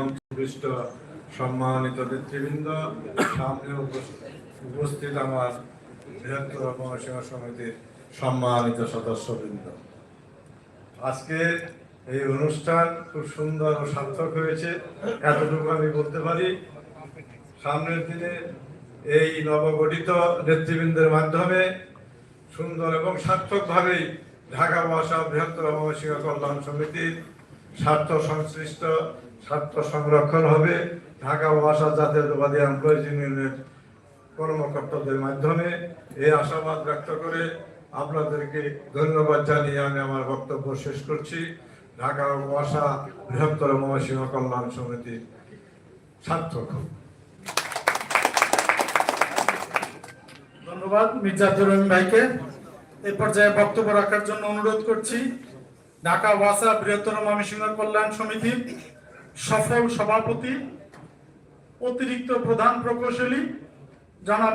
মন্ত্রিষ্ট সম্মানিত নেতৃবৃন্দ, সামনে উপস্থিত আমার বৃহত্তর মহাসেবা সমিতির সম্মানিত সদস্যবৃন্দ। আজকে এই অনুষ্ঠান খুব সুন্দর ও সার্থক হয়েছে, এতটুকু আমি বলতে পারি। সামনের দিনে এই নবগঠিত নেতৃবৃন্দের মাধ্যমে সুন্দর এবং সার্থকভাবেই ঢাকা ভাষা বৃহত্তর মহাসিংহ কল্যাণ সমিতির স্বার্থ সংশ্লিষ্ট স্বার্থ সংরক্ষণ হবে। ঢাকা ভাষা জাতীয়তাবাদী এমপ্লয়িজ ইউনিয়নের কর্মকর্তাদের মাধ্যমে এই আশাবাদ ব্যক্ত করে আপনাদেরকে ধন্যবাদ জানিয়ে আমি আমার বক্তব্য শেষ করছি। ঢাকা ভাষা বৃহত্তর মহাসিংহ কল্যাণ সমিতি সার্থক ধন্যবাদ মির্জাতুর রহিম ভাইকে। এই পর্যায়ে বক্তব্য রাখার জন্য অনুরোধ করছি। ঢাকা ওয়াসা বৃহত্তর ময়মনসিংহ কল্যাণ সমিতির সফল সভাপতি অতিরিক্ত প্রধান প্রকৌশলী জনাব